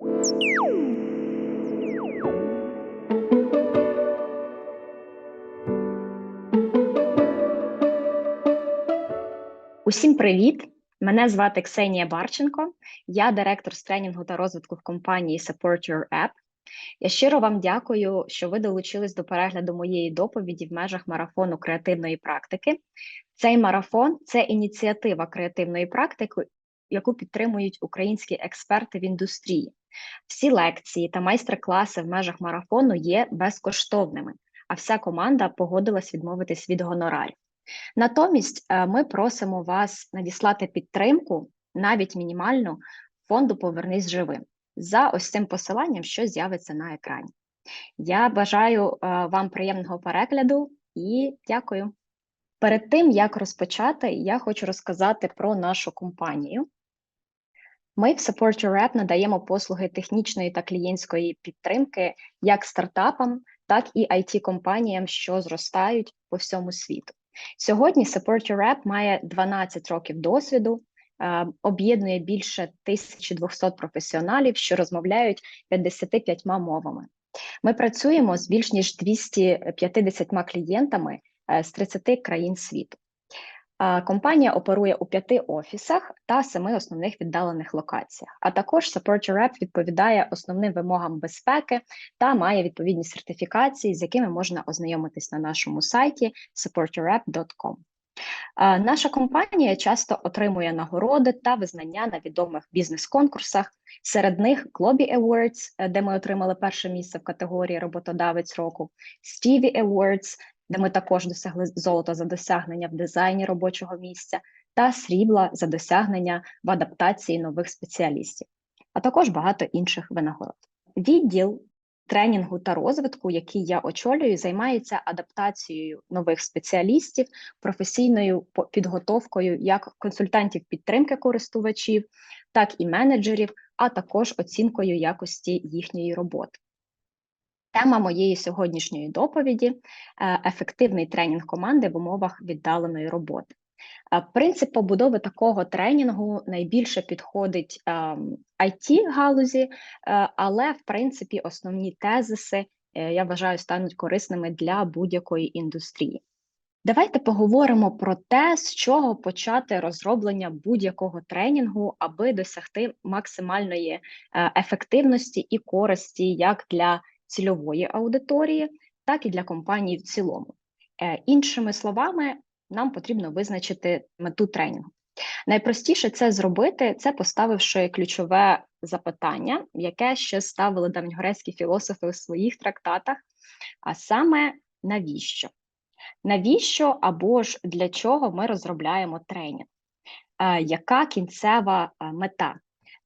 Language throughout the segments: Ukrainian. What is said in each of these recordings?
Усім привіт! Мене звати Ксенія Барченко, я директор з тренінгу та розвитку в компанії Support Your App. Я щиро вам дякую, що ви долучились до перегляду моєї доповіді в межах марафону креативної практики. Цей марафон це ініціатива креативної практики, яку підтримують українські експерти в індустрії. Всі лекції та майстер-класи в межах марафону є безкоштовними, а вся команда погодилась відмовитись від гонорарів. Натомість е, ми просимо вас надіслати підтримку, навіть мінімальну, фонду Повернись живим за ось цим посиланням, що з'явиться на екрані. Я бажаю е, вам приємного перегляду і дякую. Перед тим як розпочати, я хочу розказати про нашу компанію. Ми в Support Your App надаємо послуги технічної та клієнтської підтримки як стартапам, так і it компаніям що зростають по всьому світу. Сьогодні Support Your App має 12 років досвіду, е, об'єднує більше 1200 професіоналів, що розмовляють 55 мовами. Ми працюємо з більш ніж 250 клієнтами е, з 30 країн світу. Компанія оперує у п'яти офісах та семи основних віддалених локаціях. А також Support Your App відповідає основним вимогам безпеки та має відповідні сертифікації, з якими можна ознайомитись на нашому сайті supportyouраpp.com. Наша компанія часто отримує нагороди та визнання на відомих бізнес-конкурсах. Серед них Globі Awards, де ми отримали перше місце в категорії роботодавець року, Stevie Awards, де ми також досягли золота за досягнення в дизайні робочого місця та срібла за досягнення в адаптації нових спеціалістів, а також багато інших винагород. Відділ тренінгу та розвитку, який я очолюю, займається адаптацією нових спеціалістів, професійною підготовкою як консультантів підтримки користувачів, так і менеджерів, а також оцінкою якості їхньої роботи. Тема моєї сьогоднішньої доповіді е, ефективний тренінг команди в умовах віддаленої роботи. Е, принцип побудови такого тренінгу найбільше підходить it ем, галузі, е, але в принципі основні тезиси я вважаю стануть корисними для будь-якої індустрії. Давайте поговоримо про те, з чого почати розроблення будь-якого тренінгу, аби досягти максимальної ефективності і користі як для цільової аудиторії, так і для компанії в цілому. Е, іншими словами, нам потрібно визначити мету тренінгу. Найпростіше це зробити, це поставивши ключове запитання, яке ще ставили давньогрецькі філософи у своїх трактатах, а саме навіщо? Навіщо або ж для чого ми розробляємо тренінг? Е, яка кінцева е, мета?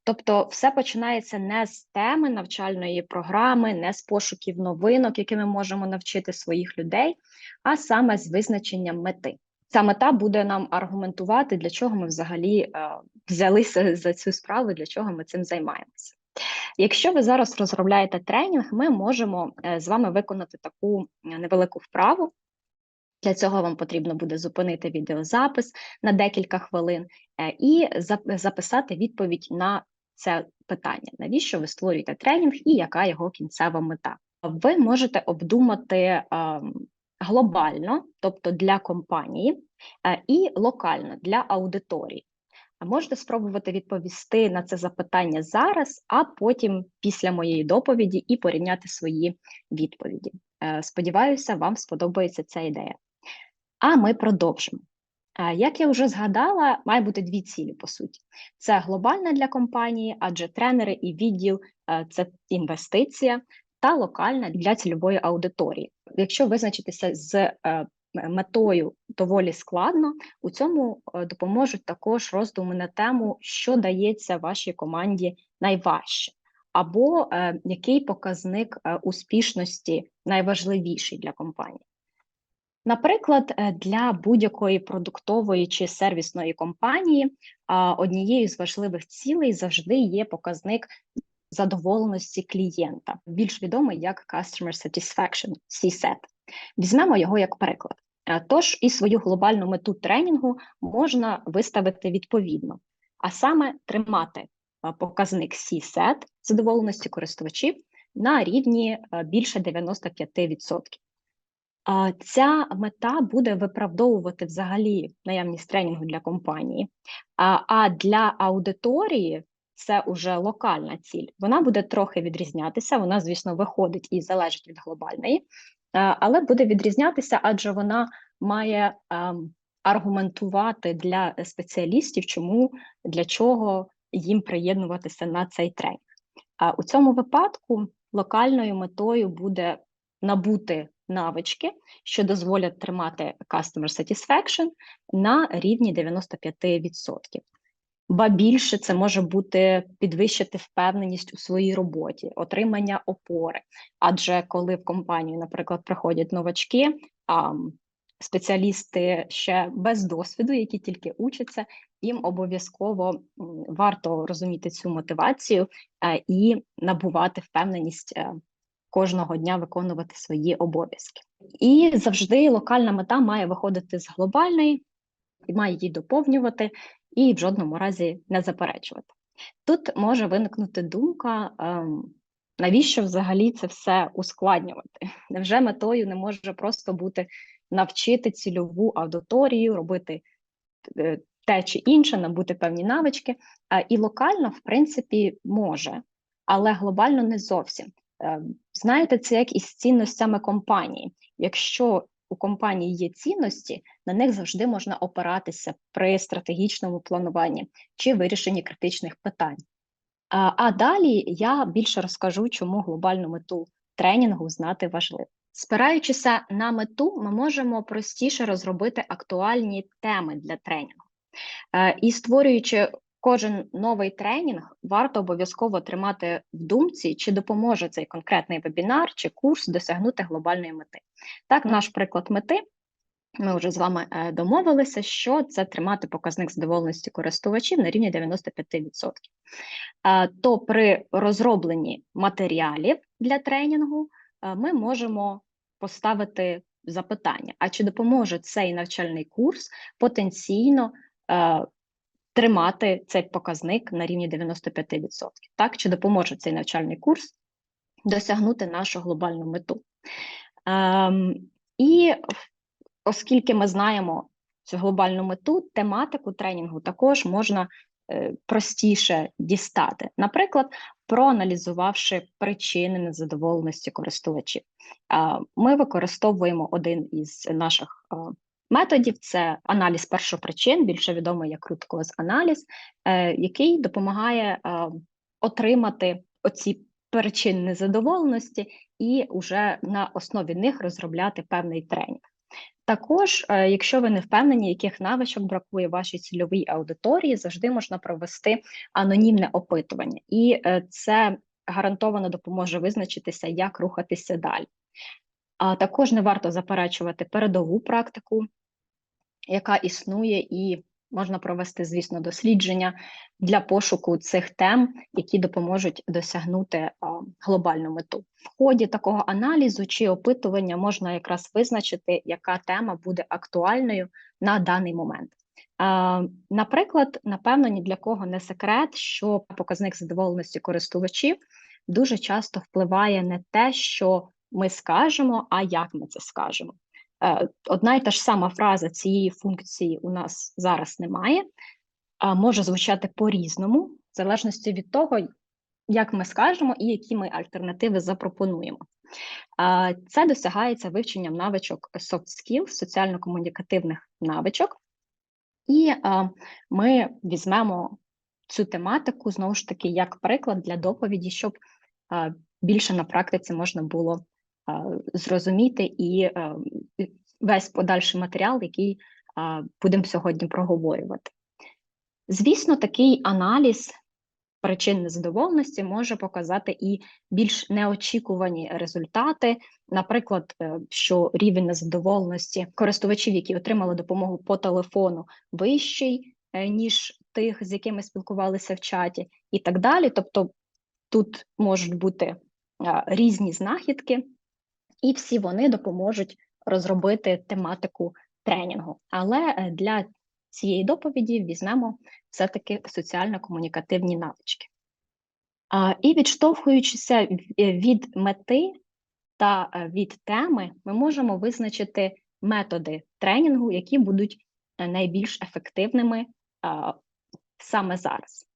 Тобто, все починається не з теми навчальної програми, не з пошуків новинок, якими можемо навчити своїх людей, а саме з визначенням мети. Ця мета буде нам аргументувати, для чого ми взагалі е, взялися за цю справу, для чого ми цим займаємося. Якщо ви зараз розробляєте тренінг, ми можемо е, з вами виконати таку невелику вправу. Для цього вам потрібно буде зупинити відеозапис на декілька хвилин е, і записати відповідь на це питання: навіщо ви створюєте тренінг і яка його кінцева мета? Ви можете обдумати глобально, тобто для компанії, і локально для аудиторії. Можете спробувати відповісти на це запитання зараз, а потім, після моєї доповіді, і порівняти свої відповіді. Е, сподіваюся, вам сподобається ця ідея. А ми продовжимо. Як я вже згадала, має бути дві цілі по суті: це глобальна для компанії, адже тренери і відділ е, це інвестиція, та локальна для цільової аудиторії. Якщо визначитися з е, метою доволі складно, у цьому е, допоможуть також роздуми на тему, що дається вашій команді найважче, або який показник успішності найважливіший для компанії. Наприклад, е, для будь-якої продуктової чи сервісної компанії однією з важливих цілей завжди є показник задоволеності клієнта, більш відомий як Customer Satisfaction, CSAT. Візьмемо його як приклад. Е, тож і свою глобальну мету тренінгу можна виставити відповідно, а саме тримати е, показник CSAT задоволеності користувачів на рівні більше 95%. Ця мета буде виправдовувати взагалі наявність тренінгу для компанії, а, а для аудиторії це уже локальна ціль. Вона буде трохи відрізнятися. Вона, звісно, виходить і залежить від глобальної, але буде відрізнятися, адже вона має аргументувати для спеціалістів, чому для чого їм приєднуватися на цей тренінг. А у цьому випадку локальною метою буде набути навички, що дозволять тримати customer satisfaction на рівні 95%. Ба більше це може бути підвищити впевненість у своїй роботі, отримання опори. Адже коли в компанію, наприклад, приходять новачки, а спеціалісти ще без досвіду, які тільки учаться, їм обов'язково варто розуміти цю мотивацію е, і набувати впевненість е, кожного дня виконувати свої обов'язки. І завжди локальна мета має виходити з глобальної, має її доповнювати і в жодному разі не заперечувати. Тут може виникнути думка, ем, навіщо взагалі це все ускладнювати? Невже метою не може просто бути навчити цільову аудиторію, робити е, те чи інше, набути певні навички, і локально, в принципі, може, але глобально не зовсім. Е, знаєте, це як із цінностями компанії. Якщо у компанії є цінності, на них завжди можна опиратися при стратегічному плануванні чи вирішенні критичних питань. А, а далі я більше розкажу, чому глобальну мету тренінгу знати важливо. Спираючися на мету, ми можемо простіше розробити актуальні теми для тренінгу. Е, і створюючи кожен новий тренінг, варто обов'язково тримати в думці, чи допоможе цей конкретний вебінар чи курс досягнути глобальної мети. Так, наш приклад мети. Ми вже з вами е, домовилися, що це тримати показник задоволеності користувачів на рівні 95%. Е, то при розробленні матеріалів для тренінгу ми можемо поставити запитання: а чи допоможе цей навчальний курс потенційно е, тримати цей показник на рівні 95%? Так, чи допоможе цей навчальний курс досягнути нашу глобальну мету? Е, і оскільки ми знаємо цю глобальну мету, тематику тренінгу також можна Е, простіше дістати, наприклад, проаналізувавши причини незадоволеності користувачів. Ми використовуємо один із наших методів: це аналіз першопричин, більше відомий як root cause аналіз, е, який допомагає отримати оці причини незадоволеності і вже на основі них розробляти певний тренінг. Також, е, якщо ви не впевнені, яких навичок бракує вашій цільовій аудиторії, завжди можна провести анонімне опитування, і е, це гарантовано допоможе визначитися, як рухатися далі. А також не варто заперечувати передову практику, яка існує і можна провести, звісно, дослідження для пошуку цих тем, які допоможуть досягнути глобальну мету. В ході такого аналізу чи опитування можна якраз визначити, яка тема буде актуальною на даний момент. Наприклад, напевно, ні для кого не секрет, що показник задоволеності користувачів дуже часто впливає не те, що ми скажемо, а як ми це скажемо. Е, одна і та ж сама фраза цієї функції у нас зараз немає, а може звучати по-різному, в залежності від того, як ми скажемо і які ми альтернативи запропонуємо. Це досягається вивченням навичок soft skills, соціально-комунікативних навичок, і ми візьмемо цю тематику знову ж таки як приклад для доповіді, щоб більше на практиці можна було зрозуміти і весь подальший матеріал, який будемо сьогодні проговорювати. Звісно, такий аналіз причин незадоволеності може показати і більш неочікувані результати, наприклад, е, що рівень незадоволеності користувачів, які отримали допомогу по телефону, вищий, е, ніж тих, з якими спілкувалися в чаті, і так далі. Тобто тут можуть бути різні знахідки, і всі вони допоможуть розробити тематику тренінгу. Але е, для цієї доповіді візьмемо все-таки соціально-комунікативні навички. І відштовхуючися від мети та е, від теми, ми можемо визначити методи тренінгу, які будуть е, найбільш ефективними саме зараз.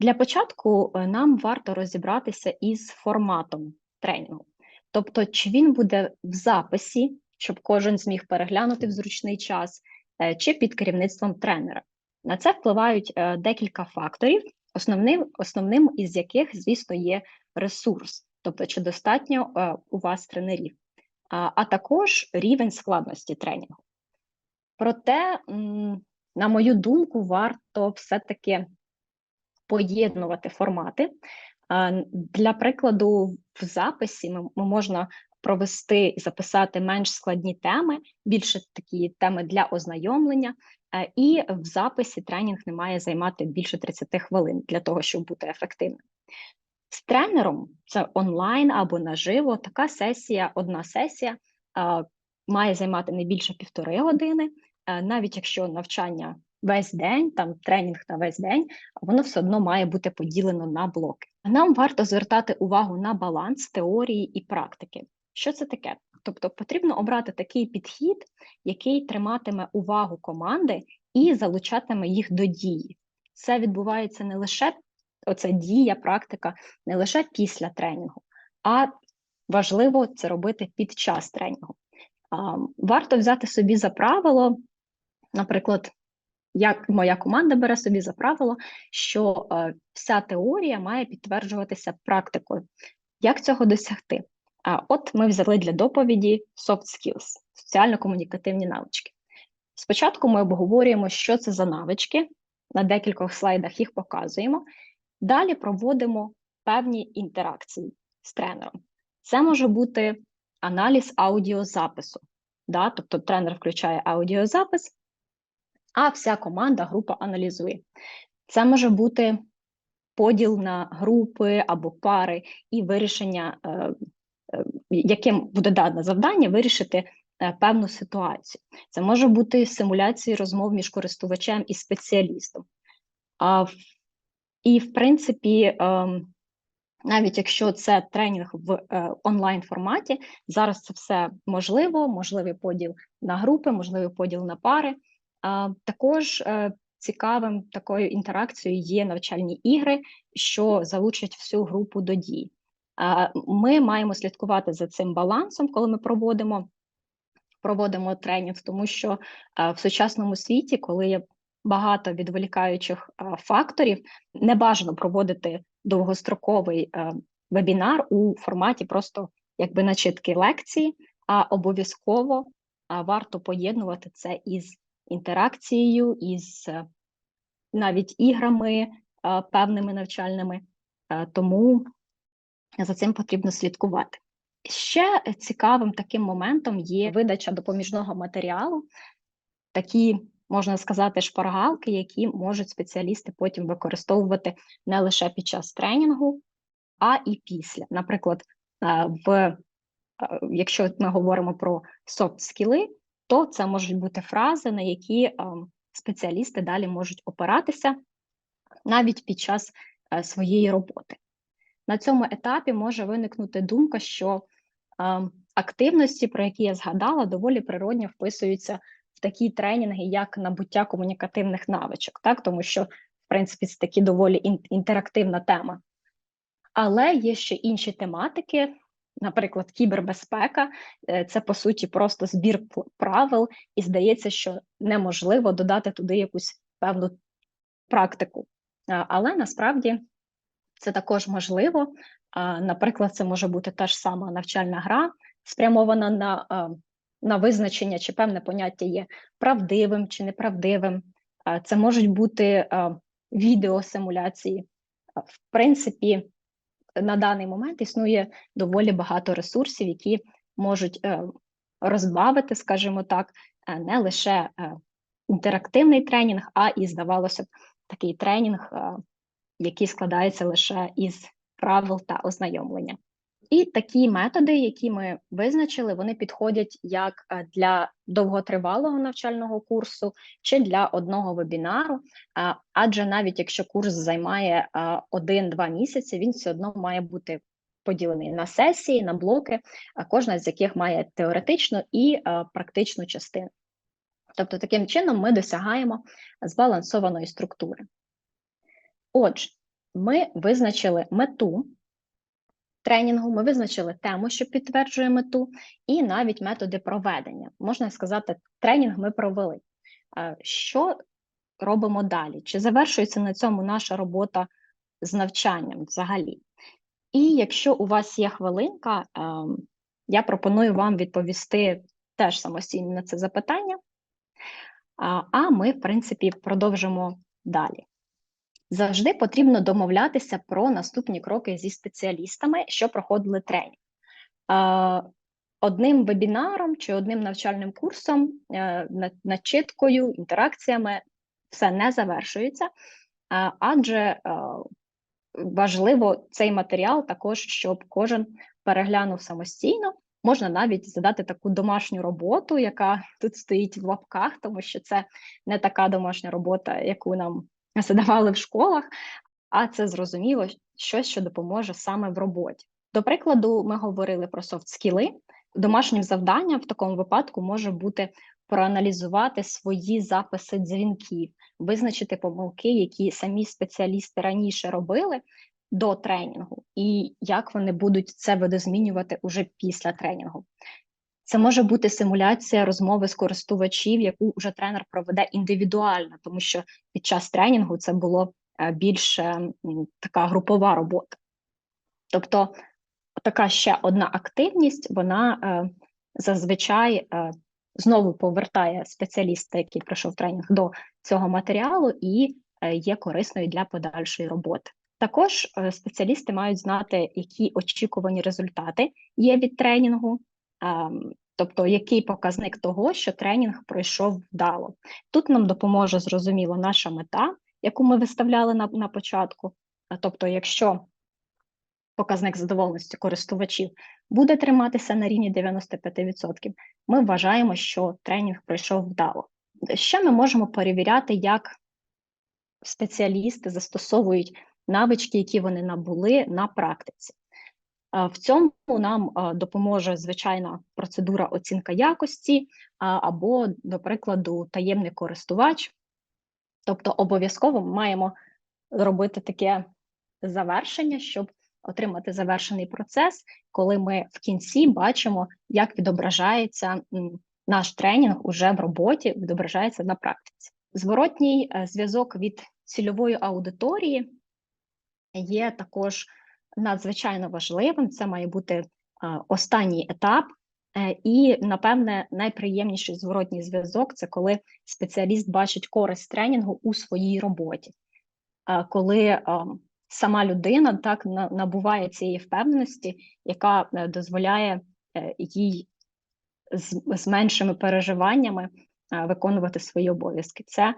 Для початку е, нам варто розібратися із форматом тренінгу. Тобто, чи він буде в записі, щоб кожен зміг переглянути в зручний час, чи під керівництвом тренера. На це впливають декілька факторів, основним, основним із яких, звісно, є ресурс тобто чи достатньо е, у вас тренерів, а також рівень складності тренінгу. Проте, на мою думку, варто все-таки поєднувати формати. Для прикладу, в записі ми, можна провести і записати менш складні теми, більше такі теми для ознайомлення, е, і в записі тренінг не має займати більше 30 хвилин для того, щоб бути ефективним. З тренером це онлайн або наживо. Така сесія, одна сесія має займати не більше півтори години, навіть якщо навчання весь день, там тренінг на весь день, воно все одно має бути поділено на блоки. Нам варто звертати увагу на баланс теорії і практики. Що це таке? Тобто потрібно обрати такий підхід, який триматиме увагу команди і залучатиме їх до дії. Це відбувається не лише оця дія, практика не лише після тренінгу, а важливо це робити під час тренінгу. Варто взяти собі за правило, наприклад, як моя команда бере собі за правило, що е, вся теорія має підтверджуватися практикою. Як цього досягти? А от ми взяли для доповіді soft skills, соціально-комунікативні навички. Спочатку ми обговорюємо, що це за навички, на декількох слайдах їх показуємо, Далі проводимо певні інтеракції з тренером. Це може бути аналіз аудіозапису. Да? Тобто тренер включає аудіозапис, а вся команда, група аналізує. Це може бути поділ на групи або пари і вирішення, е, е, яким буде дане завдання, вирішити е, певну ситуацію. Це може бути симуляції розмов між користувачем і спеціалістом. І, в принципі, ем, навіть якщо це тренінг в онлайн форматі, зараз це все можливо, можливий поділ на групи, можливий поділ на пари. Також е, цікавим такою інтеракцією є навчальні ігри, що залучать всю групу до дій. Ми маємо слідкувати за цим балансом, коли ми проводимо проводимо тренінг, тому що е, в сучасному світі, коли є багато відволікаючих факторів, не бажано проводити довгостроковий е, вебінар у форматі просто якби начитки лекції, а обов'язково варто поєднувати це із інтеракцією, із е, навіть іграми е, певними навчальними, тому за цим потрібно слідкувати. Ще цікавим таким моментом є видача допоміжного матеріалу, такі можна сказати, шпаргалки, які можуть спеціалісти потім використовувати не лише під час тренінгу, а і після. Наприклад, е, в е, якщо ми говоримо про софт-скіли, то це можуть бути фрази, на які е, спеціалісти далі можуть опиратися навіть під час своєї роботи. На цьому етапі може виникнути думка, що активності, про які я згадала, доволі природньо вписуються в такі тренінги, як набуття комунікативних навичок, так тому що, в принципі, це такі доволі інтерактивна тема. Але є ще інші тематики, наприклад, кібербезпека, е, це по суті просто збір правил, і здається, що неможливо додати туди якусь певну практику. Але насправді це також можливо. Наприклад, це може бути та ж сама навчальна гра, спрямована на на визначення, чи певне поняття є правдивим чи неправдивим. Це можуть бути відеосимуляції. В принципі, на даний момент існує доволі багато ресурсів, які можуть е, розбавити, скажімо так, е, не лише е, інтерактивний тренінг, а і, здавалося б, такий тренінг, який складається лише із правил та ознайомлення. І такі методи, які ми визначили, вони підходять як е, для довготривалого навчального курсу чи для одного вебінару. Адже навіть якщо курс займає а, один-два місяці, він все одно має бути поділений на сесії, на блоки, кожна з яких має теоретичну і практичну частину. Тобто, таким чином ми досягаємо збалансованої структури. Отже, ми визначили мету тренінгу, ми визначили тему, що підтверджує мету, і навіть методи проведення. Можна сказати, тренінг ми провели. Що робимо далі? Чи завершується на цьому наша робота з навчанням взагалі? І якщо у вас є хвилинка, я пропоную вам відповісти теж самостійно на це запитання, а ми, в принципі, продовжимо далі. Завжди потрібно домовлятися про наступні кроки зі спеціалістами, що проходили тренінг. Одним вебінаром чи одним навчальним курсом, е, начиткою, інтеракціями все не завершується, адже е, важливо цей матеріал також, щоб кожен переглянув самостійно. Можна навіть задати таку домашню роботу, яка тут стоїть в лапках, тому що це не така домашня робота, яку нам задавали в школах, а це зрозуміло щось, що допоможе саме в роботі. До прикладу, ми говорили про софт-скіли. Домашнім завданням в такому випадку може бути проаналізувати свої записи дзвінків, визначити помилки, які самі спеціалісти раніше робили до тренінгу, і як вони будуть це видозмінювати уже після тренінгу. Це може бути симуляція розмови з користувачів, яку вже тренер проведе індивідуально, тому що під час тренінгу це було більш така групова робота. Тобто така ще одна активність, вона е, зазвичай е, знову повертає спеціаліста, який пройшов тренінг до цього матеріалу, і е, є корисною для подальшої роботи. Також е, спеціалісти мають знати, які очікувані результати є від тренінгу, е, тобто який показник того, що тренінг пройшов вдало. Тут нам допоможе зрозуміло наша мета, яку ми виставляли на, на початку. Тобто, якщо показник задоволеності користувачів буде триматися на рівні 95%, ми вважаємо, що тренінг пройшов вдало. Ще ми можемо перевіряти, як спеціалісти застосовують навички, які вони набули на практиці. В цьому нам допоможе звичайна процедура оцінка якості або, до прикладу, таємний користувач. Тобто, обов'язково ми маємо робити таке завершення, щоб отримати завершений процес, коли ми в кінці бачимо, як відображається наш тренінг уже в роботі, відображається на практиці. Зворотній е, зв'язок від цільової аудиторії є також надзвичайно важливим. Це має бути останній етап. Е, і, напевне, найприємніший зворотній зв'язок це коли спеціаліст бачить користь тренінгу у своїй роботі, коли сама людина так набуває цієї впевненості, яка е, дозволяє е, їй з, меншими переживаннями виконувати свої обов'язки. Це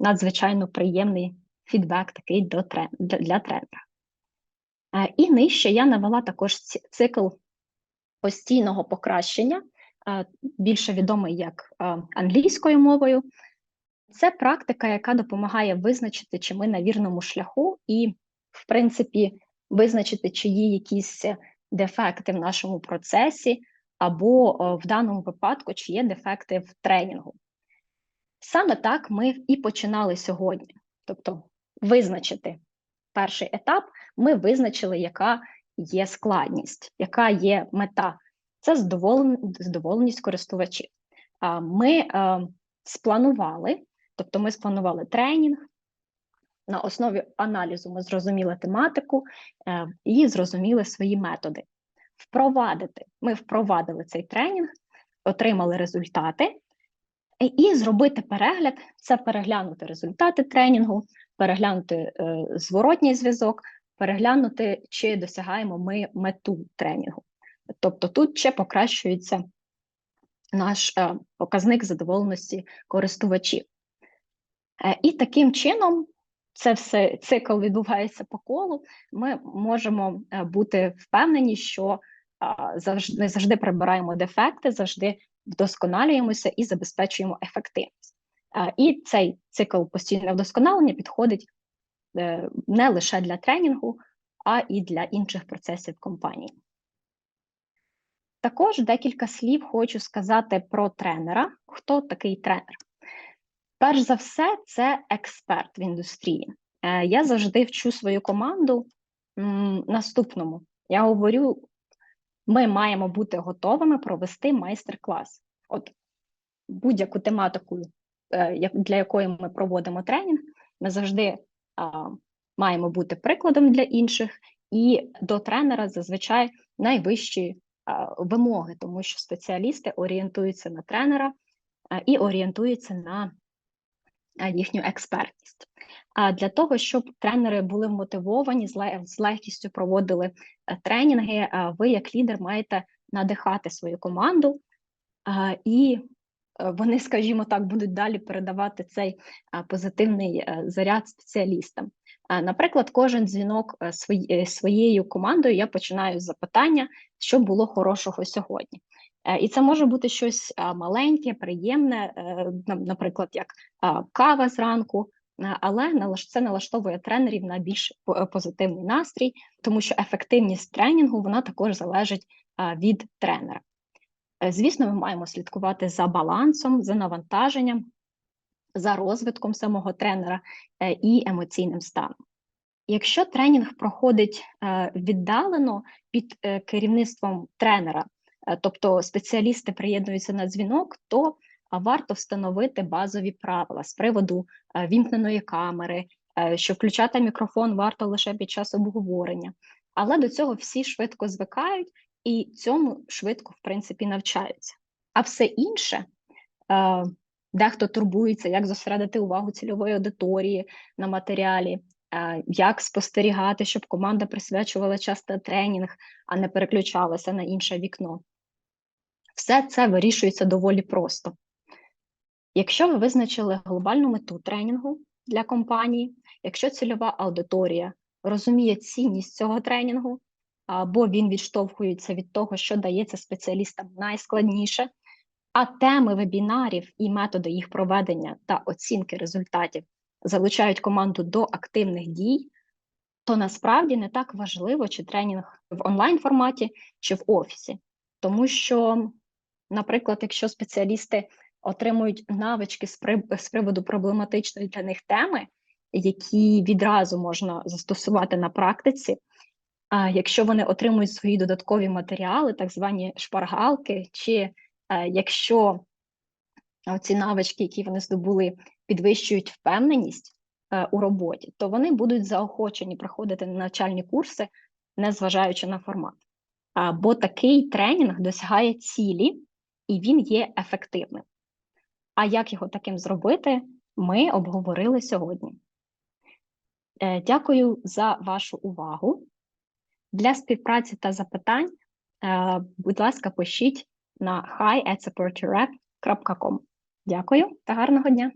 надзвичайно приємний фідбек такий до для тренера. І нижче я навела також цикл постійного покращення, більше відомий як англійською мовою. Це практика, яка допомагає визначити, чи ми на вірному шляху, і, в принципі, визначити, чи є якісь дефекти в нашому процесі, або в даному випадку, чи є дефекти в тренінгу. Саме так ми і починали сьогодні. Тобто, визначити перший етап, ми визначили, яка є складність, яка є мета. Це задоволеність користувачів. Ми спланували Тобто ми спланували тренінг, на основі аналізу ми зрозуміли тематику е, і зрозуміли свої методи. Впровадити. Ми впровадили цей тренінг, отримали результати, і зробити перегляд це переглянути результати тренінгу, переглянути е, зворотній зв'язок, переглянути, чи досягаємо ми мету тренінгу. Тобто тут ще покращується наш е, показник задоволеності користувачів. Е, і таким чином це все цикл відбувається по колу, ми можемо бути впевнені, що завжди, завжди прибираємо дефекти, завжди вдосконалюємося і забезпечуємо ефективність. І цей цикл постійного вдосконалення підходить е, не лише для тренінгу, а і для інших процесів компанії. Також декілька слів хочу сказати про тренера. Хто такий тренер? Перш за все, це експерт в індустрії. Е, я завжди вчу свою команду наступному. Я говорю, ми маємо бути готовими провести майстер-клас. От будь-яку тематику, для якої ми проводимо тренінг, ми завжди маємо бути прикладом для інших, і до тренера зазвичай найвищі вимоги, тому що спеціалісти орієнтуються на тренера і орієнтуються на їхню експертність. А для того, щоб тренери були вмотивовані, з легкістю проводили е, тренінги, ви, як лідер, маєте надихати свою команду, і е, вони, скажімо так, будуть далі передавати цей позитивний е, заряд спеціалістам. Наприклад, кожен дзвінок своєю командою я починаю з запитання, що було хорошого сьогодні. Е, і це може бути щось маленьке, приємне, е, наприклад, як кава зранку, е, але це налаштовує тренерів на більш позитивний настрій, тому що ефективність тренінгу вона також залежить від тренера. Звісно, ми маємо слідкувати за балансом, за навантаженням, за розвитком самого тренера і емоційним станом. Якщо тренінг проходить віддалено під керівництвом тренера, Е, тобто спеціалісти приєднуються на дзвінок, то варто встановити базові правила з приводу е, вімкненої камери, е, що включати мікрофон варто лише під час обговорення. Але до цього всі швидко звикають і цьому швидко, в принципі, навчаються. А все інше, дехто турбується, як зосередити увагу цільової аудиторії на матеріалі, як спостерігати, щоб команда присвячувала час на тренінг, а не переключалася на інше вікно. Все це вирішується доволі просто. Якщо ви визначили глобальну мету тренінгу для компанії, якщо цільова аудиторія розуміє цінність цього тренінгу, або він відштовхується від того, що дається спеціалістам найскладніше, а теми вебінарів і методи їх проведення та оцінки результатів залучають команду до активних дій, то насправді не так важливо, чи тренінг в онлайн форматі, чи в офісі, тому що Наприклад, якщо спеціалісти отримують навички з приводу проблематичної для них теми, які відразу можна застосувати на практиці, якщо вони отримують свої додаткові матеріали, так звані шпаргалки, чи е, якщо ці навички, які вони здобули, підвищують впевненість е, у роботі, то вони будуть заохочені проходити навчальні курси, незважаючи на формат. Бо такий тренінг досягає цілі і він є ефективним. А як його таким зробити, ми обговорили сьогодні. Е, дякую за вашу увагу. Для співпраці та запитань, е, будь ласка, пишіть на hi.supportyourrep.com. Дякую та гарного дня!